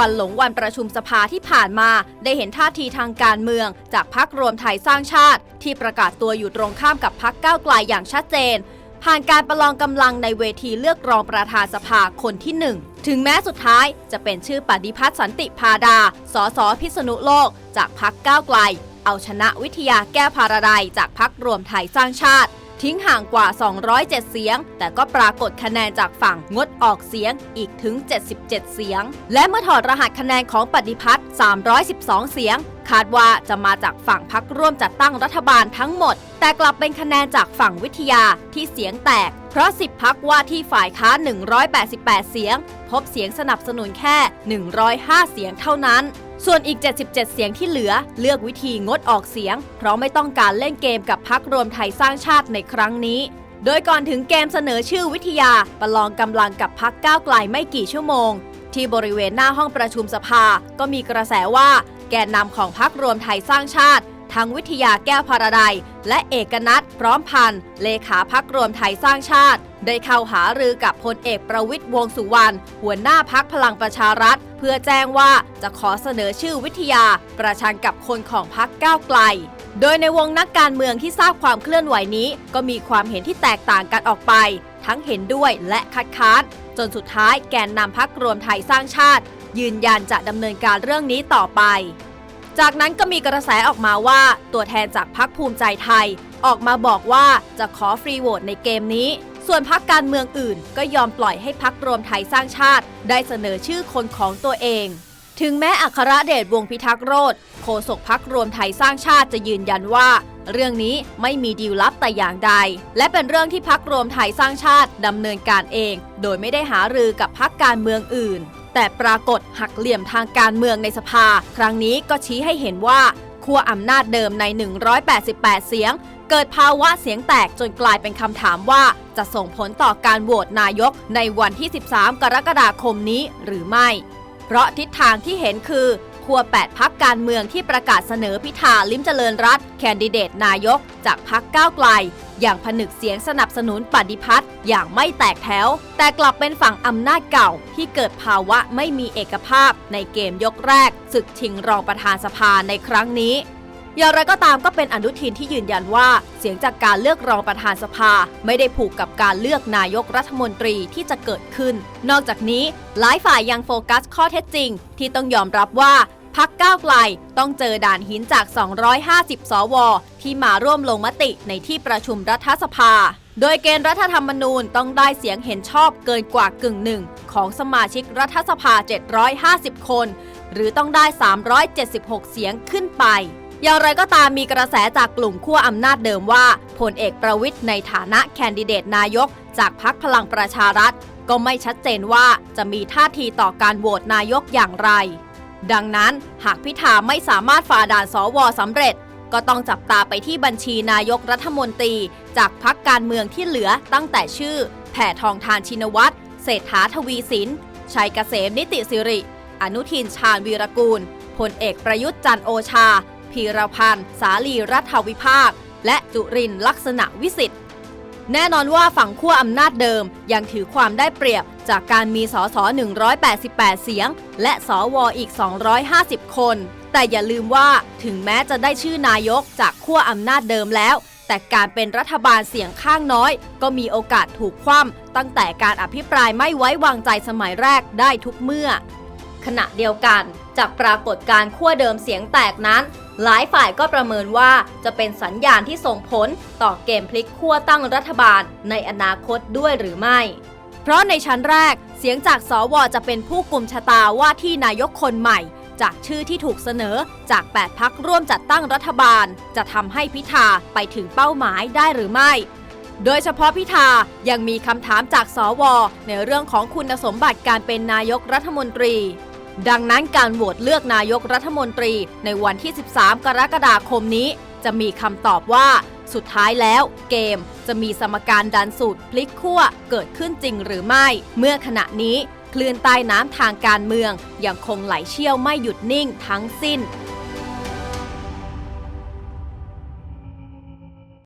ควันหลงวันประชุมสภาที่ผ่านมา ได้เห็นท่าทีทางการเมือง จากพักรวมไทยสร้างชาติ ที่ประกาศตัวอยู่ตรงข้ามกับพักก้าวไกลอย่างชัดเจน ผ่านการประลองกำลังในเวทีเลือกรองประธานสภาคนที่หนึ่งถึงแม้สุดท้ายจะเป็นชื่อปฏิพัฒน์สันติพาดา สสพิษณุโลก จากพักก้าวไกล เอาชนะวิทยาแก้วพาราไดจากพักรวมไทยสร้างชาติ ทิ้งห่างกว่า 207 เสียง แต่ก็ปรากฏคะแนนจากฝั่งงดออกเสียงอีกถึง 77 เสียง และเมื่อถอดรหัสคะแนนของปฏิพัฒน์312 เสียง คาดว่าจะมาจากฝั่งพักร่วมจัดตั้งรัฐบาลทั้งหมด แต่กลับเป็นคะแนนจากฝั่งวิทยาที่เสียงแตก เพราะ 10 พักว่าที่ฝ่ายค้าน188 เสียง พบเสียงสนับสนุนแค่ 105 เสียงเท่านั้น ส่วนอีก 77 เสียงที่เหลือเลือกวิธีงดออกเสียง เพราะไม่ต้องการเล่นเกมกับพักรวมไทยสร้างชาติในครั้งนี้ โดยก่อนถึงเกมเสนอชื่อวิทยาประลองกำลังกับพักก้าวไกลไม่กี่ชั่วโมง ที่บริเวณหน้าห้องประชุมสภา ก็มีกระแสว่า แกนนำของพักรวมไทยสร้างชาติทั้งวิทยาแก้วพาราไดยและเอกนัทพร้อมพันธ์เลขาพักรวมไทยสร้างชาติ ได้เข้าหารือกับพลเอกประวิทย์วงสุวรรณหัวหน้าพักพลังประชารัฐ เพื่อแจ้งว่าจะขอเสนอชื่อวิทยา ประชันกับคนของพักก้าวไกล โดยในวงนักการเมืองที่ทราบความเคลื่อนไหวนี้ ก็มีความเห็นที่แตกต่างกันออกไป ทั้งเห็นด้วยและคัดค้าน จนสุดท้ายแกนนำพักรวมไทยสร้างชาติ ยืนยันจะดำเนินการเรื่องนี้ต่อไปจากนั้นก็มีกระแสออกมาว่าตัวแทนจากพักภูมิใจไทย ออกมาบอกว่าจะขอฟรีโหวตในเกมนี้ ส่วนพักการเมืองอื่นก็ยอมปล่อยให้พักรวมไทยสร้างชาติ ได้เสนอชื่อคนของตัวเอง ถึงแม้อัครเดชวงพิทักษ์โรธโฆษกพักรวมไทยสร้างชาติจะยืนยันว่า เรื่องนี้ไม่มีดีลลับแต่อย่างใด และเป็นเรื่องที่พักรวมไทยสร้างชาติดำเนินการเอง โดยไม่ได้หารือกับพักการเมืองอื่น แต่ปรากฏหักเหลี่ยมทางการเมืองในสภา ครั้งนี้ก็ชี้ให้เห็นว่าขั้วอำนาจเดิมใน 188 เสียง เกิดภาวะเสียงแตกจนกลายเป็นคำถามว่า จะส่งผลต่อการโหวตนายกในวันที่ 13 กรกฎาคมนี้หรือไม่ เพราะทิศทางที่เห็นคือขั้ว8พักการเมืองที่ประกาศเสนอพิธาลิมเจริญรัตแคนดิเดตนายก จากพักก้าวไกล อย่างผนึกเสียงสนับสนุนปฏิพัฒน์อย่างไม่แตกแถว แต่กลับเป็นฝั่งอำนาจเก่าที่เกิดภาวะไม่มีเอกภาพในเกมยกแรกศึกชิงรองประธานสภาในครั้งนี้ อย่างไรก็ตามก็เป็นอนุทินที่ยืนยันว่า เสียงจากการเลือกรองประธานสภา ไม่ได้ผูกกับการเลือกนายกรัฐมนตรีที่จะเกิดขึ้น นอกจากนี้หลายฝ่ายยังโฟกัสข้อเท็จจริง ที่ต้องยอมรับว่าพักก้าวไกลต้องเจอด่านหินจาก 250 สว ที่มาร่วมลงมติในที่ประชุมรัฐสภา โดยเกณฑ์รัฐธรรมนูญต้องได้เสียงเห็นชอบเกินกว่ากึ่งหนึ่งของสมาชิกรัฐสภา 750 คน หรือต้องได้ 376 เสียงขึ้นไป อย่างไรก็ตามมีกระแสจากกลุ่มขั้วอำนาจเดิมว่าพลเอกประวิทย์ในฐานะแคนดิเดตนายก จากพักพลังประชารัฐ ก็ไม่ชัดเจนว่าจะมีท่าทีต่อการโหวตนายกอย่างไร ดังนั้นหากพิธาไม่สามารถฝ่าด่านสวสำเร็จ ก็ต้องจับตาไปที่บัญชีนายกรัฐมนตรี จากพักการเมืองที่เหลือตั้งแต่ชื่อ แผ่ทองทานชินวัตรเศรษฐาทวีสินชัยเกษมนิติสิริ อนุทินชาญวีรกูลพลเอกประยุทธ์จันโอชา พีรพันธ์ สาลีรัฐวิภาค และจุรินลักษณะวิสิทธิ์ แน่นอนว่าฝั่งขั้วอำนาจเดิมยังถือความได้เปรียบจากการมีสส188 เสียง และสวอีก 250 คน แต่อย่าลืมว่าถึงแม้จะได้ชื่อนายกจากขั้วอำนาจเดิมแล้ว แต่การเป็นรัฐบาลเสียงข้างน้อย ก็มีโอกาสถูกคว่ำตั้งแต่การอภิปรายไม่ไว้วางใจสมัยแรกได้ทุกเมื่อขณะเดียวกัน จากปรากฏการขั้วเดิมเสียงแตกนั้น หลายฝ่ายก็ประเมินว่าจะเป็นสัญญาณที่ส่งผลต่อเกมพลิกขั้วตั้งรัฐบาลในอนาคตด้วยหรือไม่ เพราะในชั้นแรกเสียงจากสวจะเป็นผู้กลุ่มชะตาว่าที่นายกคนใหม่ จากชื่อที่ถูกเสนอจาก 8 พักร่วมจัดตั้งรัฐบาล จะทำให้พิธาไปถึงเป้าหมายได้หรือไม่ โดยเฉพาะพิธายังมีคำถามจากสวในเรื่องของคุณสมบัติการเป็นนายกรัฐมนตรี ดังนั้นการโหวตเลือกนายกรัฐมนตรีในวันที่ 13 กรกฎาคมนี้ จะมีคำตอบว่า สุดท้ายแล้ว เกมจะมีสมการดันสูตรพลิกขั้วเกิดขึ้นจริงหรือไม่ เมื่อขณะนี้คลื่นใต้น้ำทางการเมืองยังคงไหลเชี่ยวไม่หยุดนิ่งทั้งสิ้น